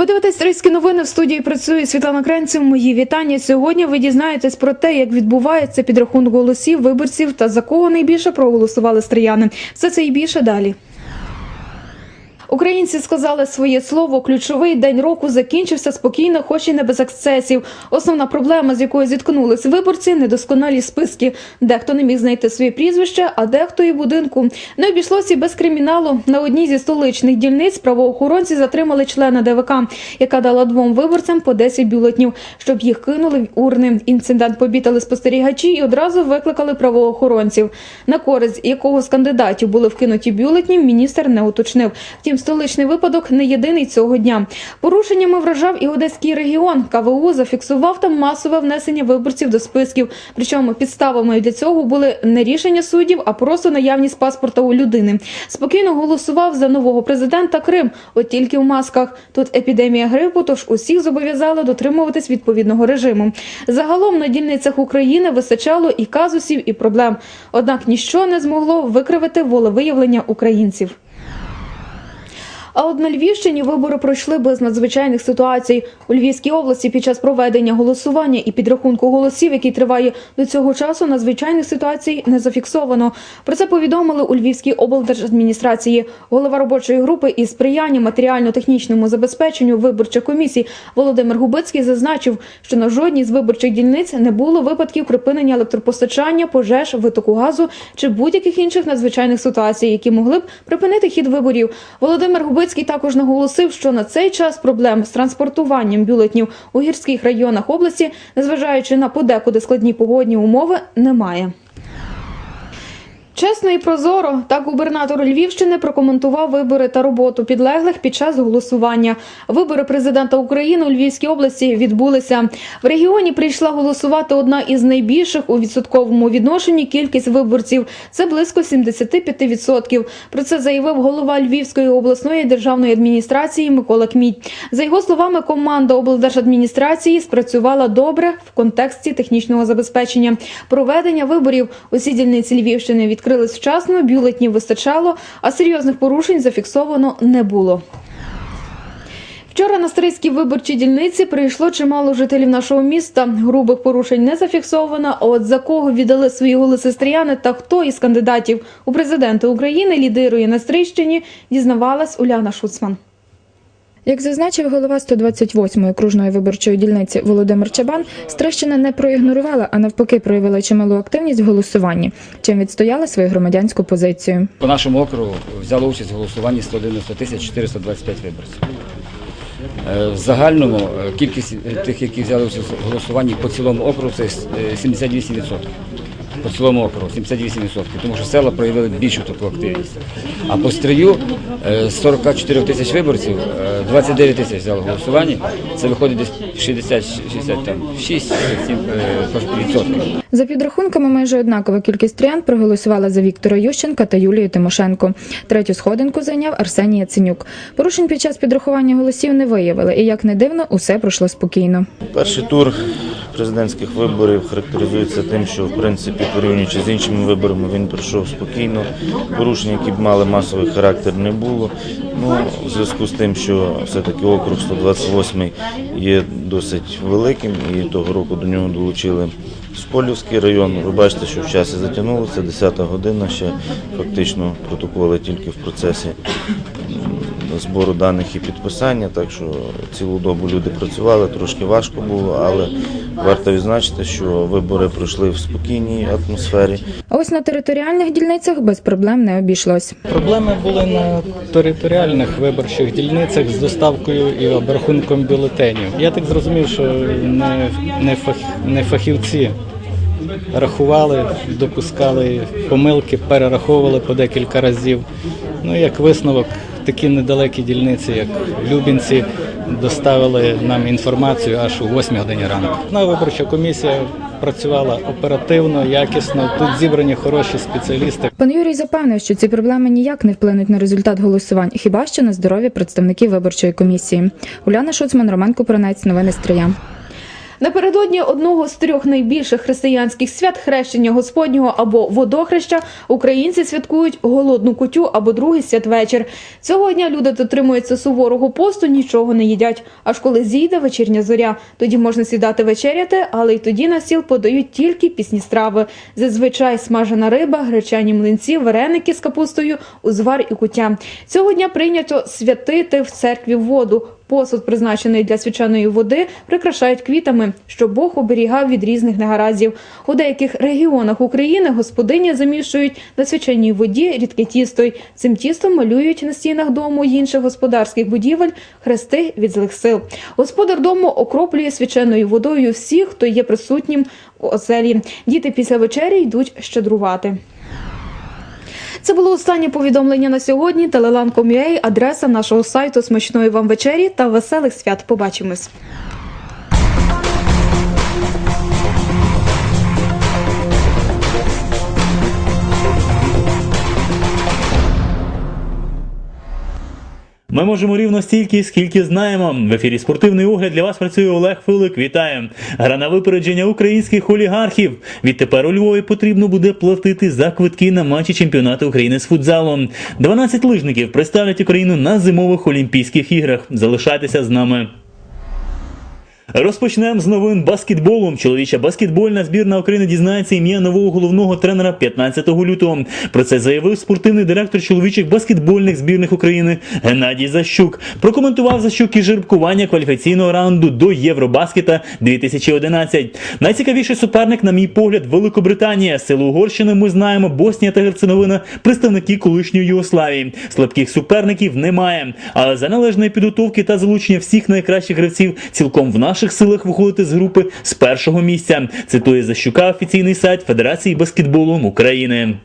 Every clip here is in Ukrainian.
Ви дивитесь «Стрийські новини в студії працює Світлана Кренців. Мої вітання. Сьогодні ви дізнаєтесь про те, як відбувається підрахунок голосів виборців та за кого найбільше проголосували стріяни. Все це і більше далі. Українці сказали своє слово. Ключовий день року закінчився спокійно, хоч і не без ексцесів. Основна проблема, з якою зіткнулись виборці, недосконалі списки. Дехто не міг знайти своє прізвище, а дехто і будинку. Не обійшлося і без криміналу. На одній зі столичних дільниць правоохоронці затримали члена ДВК, яка дала двом виборцям по 10 бюлетнів, щоб їх кинули в урни. Інцидент побітали спостерігачі і одразу викликали правоохоронців. На користь якого з кандидатів були вкинуті бюлетні, міністр не уточнив. Втім, столичний випадок не єдиний цього дня. Порушеннями вражав і Одеський регіон. КВУ зафіксував там масове внесення виборців до списків. Причому підставами для цього були не рішення суддів, а просто наявність паспорта у людини. Спокійно голосував за нового президента Крим, от тільки в масках. Тут епідемія грипу, тож усіх зобов'язали дотримуватись відповідного режиму. Загалом на дільницях України вистачало і казусів, і проблем. Однак ніщо не змогло викривити волевиявлення українців. А от на Львівщині вибори пройшли без надзвичайних ситуацій. У Львівській області під час проведення голосування і підрахунку голосів, який триває до цього часу, надзвичайних ситуацій не зафіксовано. Про це повідомили у Львівській облдержадміністрації. Голова робочої групи із сприяння матеріально-технічному забезпеченню виборчих комісій Володимир Губицький зазначив, що на жодній з виборчих дільниць не було випадків припинення електропостачання, пожеж, витоку газу чи будь-яких інших надзвичайних ситуацій, які могли б припинити хід виборів. Володимир Губицький також наголосив, що на цей час проблем з транспортуванням бюлетнів у гірських районах області, незважаючи на подекуди складні погодні умови, немає. Чесно і прозоро, так губернатор Львівщини прокоментував вибори та роботу підлеглих під час голосування. Вибори президента України у Львівській області відбулися. В регіоні прийшла голосувати одна із найбільших у відсотковому відношенні кількість виборців. Це близько 75%. Про це заявив голова Львівської обласної державної адміністрації Микола Кмідь. За його словами, команда облдержадміністрації спрацювала добре в контексті технічного забезпечення. Проведення виборів усі дільниці Львівщини відкрились вчасно, бюлетнів вистачало, а серйозних порушень зафіксовано не було. Вчора на Стрийській виборчій дільниці прийшло чимало жителів нашого міста. Грубих порушень не зафіксовано. А от за кого віддали свої голоси стріяни та хто із кандидатів у президенти України лідирує на Стрийщині, дізнавалась Уляна Шуцман. Як зазначив голова 128-ї окружної виборчої дільниці Володимир Чабан, Стрищина не проігнорувала, а навпаки проявила чималу активність в голосуванні, чим відстояла свою громадянську позицію. По нашому округу взяло участь в голосуванні 190 тисяч 425 виборців. Е, В загальному е, кількість тих, які взяли участь в голосуванні по цілому округу, це е, 78%. По цілому округу 78%, тому що села проявили більшу таку активність. А по стрію е, з 44 тисяч виборців, е, 29 тисяч взяли голосування. це виходить десь 60, 66, 67 відсотків. За підрахунками, майже однакова кількість тріян проголосувала за Віктора Ющенка та Юлію Тимошенко. Третю сходинку зайняв Арсеній Яценюк. Порушень під час підрахування голосів не виявили, і як не дивно, усе пройшло спокійно. Перший тур президентських виборів характеризується тим, що в принципі порівнюючи з іншими виборами він пройшов спокійно. Порушень, які б мали масовий характер, не було. Ну, в зв'язку з тим, що все-таки округ 128 є досить великим, і того року до нього долучили Сполівський район. Ви бачите, що в часі затягнулося, 10 година ще фактично протоколи тільки в процесі збору даних і підписання, так що цілу добу люди працювали, трошки важко було, але варто відзначити, що вибори пройшли в спокійній атмосфері. А ось на територіальних дільницях без проблем не обійшлось. Проблеми були на територіальних виборчих дільницях з доставкою і обрахунком бюлетенів. Я так зрозумів, що не, не, фах, не фахівці рахували, допускали помилки, перераховували по декілька разів. Ну, як висновок, такі недалекі дільниці, як Любінці, доставили нам інформацію аж у 8 годині ранку. На виборча комісія працювала оперативно, якісно. Тут зібрані хороші спеціалісти. Пан Юрій запевнив, що ці проблеми ніяк не вплинуть на результат голосувань, хіба що на здоров'я представників виборчої комісії. Уляна Шуцман, Роман Купранець, новини Стрия. Напередодні одного з трьох найбільших християнських свят хрещення Господнього або водохреща українці святкують голодну кутю або другий святвечір. Цього дня люди дотримуються суворого посту, нічого не їдять. Аж коли зійде вечірня зоря, тоді можна сідати вечеряти, але й тоді на стіл подають тільки пісні страви. Зазвичай смажена риба, гречані млинці, вареники з капустою, узвар і куття. Цього дня прийнято святити в церкві воду. Посуд, призначений для свяченої води, прикрашають квітами, щоб Бог оберігав від різних негараздів. У деяких регіонах України господині замішують на свяченій воді рідке тісто. Цим тістом малюють на стінах дому й інших господарських будівель хрести від злих сил. Господар дому окроплює свяченою водою всіх, хто є присутнім у оселі. Діти після вечері йдуть щедрувати. Це було останнє повідомлення на сьогодні. Телеланком.ua, адреса нашого сайту. Смачної вам вечері та веселих свят. Побачимось. Ми можемо рівно стільки, скільки знаємо. В ефірі спортивний огляд для вас працює Олег Филик. Вітаю. Гра на випередження українських олігархів. Відтепер у Львові потрібно буде платити за квитки на матчі чемпіонату України з футзалу. 12 лижників представлять Україну на зимових Олімпійських іграх. Залишайтеся з нами. Розпочнемо з новин баскетболу. Чоловіча баскетбольна збірна України дізнається ім'я нового головного тренера 15 лютого. Про це заявив спортивний директор чоловічих баскетбольних збірних України Геннадій Защук. Прокоментував Защук і жеребкування кваліфікаційного раунду до Євробаскета 2011. Найцікавіший суперник, на мій погляд, Великобританія. Силу Угорщини ми знаємо. Боснія та Герцеговина представники колишньої Югославії. Слабких суперників немає. Але за належної підготовки та залучення всіх найкращих гравців цілком в наших силах виходити з групи з першого місця. Цитує Защука офіційний сайт Федерації баскетболу України.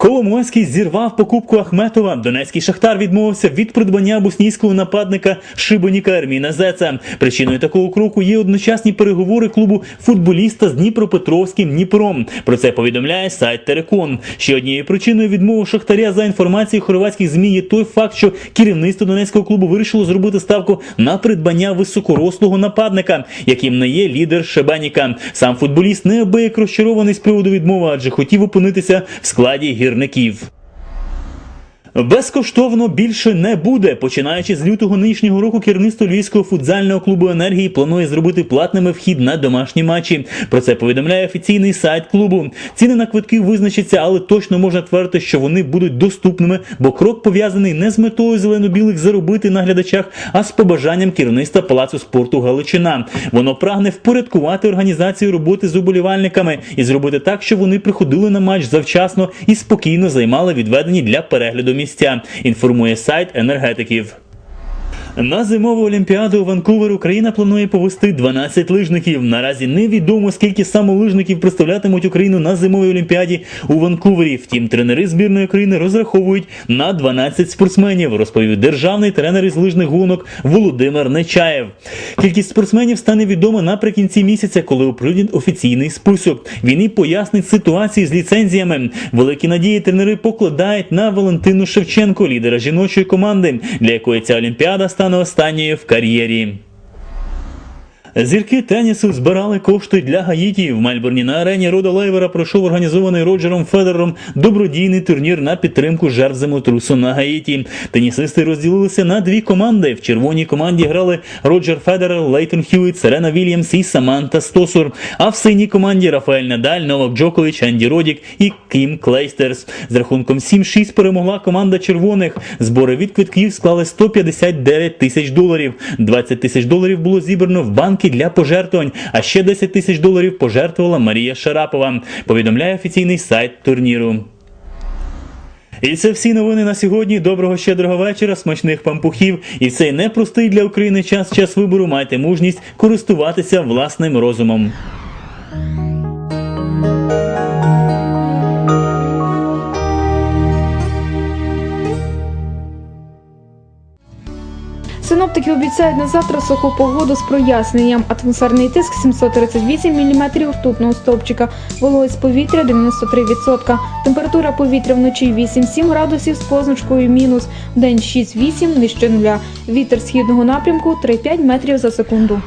Коломойський зірвав покупку Ахметова. Донецький шахтар відмовився від придбання боснійського нападника Шибоніка Ерміна Зеца. Причиною такого кроку є одночасні переговори клубу футболіста з Дніпропетровським Дніпром. Про це повідомляє сайт Терекон. Ще однією причиною відмови Шахтаря за інформацією хорватських змі є той факт, що керівництво донецького клубу вирішило зробити ставку на придбання високорослого нападника, яким не є лідер Шебаніка. Сам футболіст неабияк розчарований з приводу відмови, адже хотів опинитися в складі гірників. Безкоштовно більше не буде. Починаючи з лютого нинішнього року, керівництво львівського футзального клубу енергії планує зробити платними вхід на домашні матчі. Про це повідомляє офіційний сайт клубу. Ціни на квитки визначаться, але точно можна твердити, що вони будуть доступними, бо крок пов'язаний не з метою зелено-білих заробити на глядачах, а з побажанням керівництва палацу спорту Галичина. Воно прагне впорядкувати організацію роботи з уболівальниками і зробити так, щоб вони приходили на матч завчасно і спокійно займали відведені для перегляду місця. Інформує сайт енергетиків. На зимову олімпіаду у Ванкувер Україна планує повести 12 лижників. Наразі невідомо скільки саме лижників представлятимуть Україну на зимовій олімпіаді у Ванкувері. Втім, тренери збірної України розраховують на 12 спортсменів, розповів державний тренер із лижних гонок Володимир Нечаєв. Кількість спортсменів стане відома наприкінці місяця, коли оприлюднять офіційний список. Він і пояснить ситуацію з ліцензіями. Великі надії тренери покладають на Валентину Шевченко, лідера жіночої команди, для якої ця олімпіада стане останньою в кар'єрі. Зірки тенісу збирали кошти для Гаїті. В Мельбурні на арені Рода Лейвера пройшов організований Роджером Федерером добродійний турнір на підтримку жертв землетрусу на Гаїті. Тенісисти розділилися на дві команди. В червоній команді грали Роджер Федерер, Лейтон Хьюіт, Серена Вільямс і Саманта Стосур. А в синій команді Рафаель Надаль, Новак Джокович, Анді Родік і Кім Клейстерс. З рахунком 7-6 перемогла команда червоних. Збори від квитків склали 159 тисяч доларів. 20 тисяч доларів було зібрано в банки для пожертвувань, а ще 10 тисяч доларів пожертвувала Марія Шарапова. Повідомляє офіційний сайт турніру. І це всі новини на сьогодні. Доброго щедрого вечора, смачних пампухів. І цей непростий для України час час вибору майте мужність користуватися власним розумом. Синоптики обіцяють на завтра суху погоду з проясненням. Атмосферний тиск 738 мм ртутного стовпчика, вологість повітря 93%. Температура повітря вночі 8-7 градусів з позначкою мінус, день 6-8 нижче нуля. Вітер східного напрямку 3-5 метрів за секунду.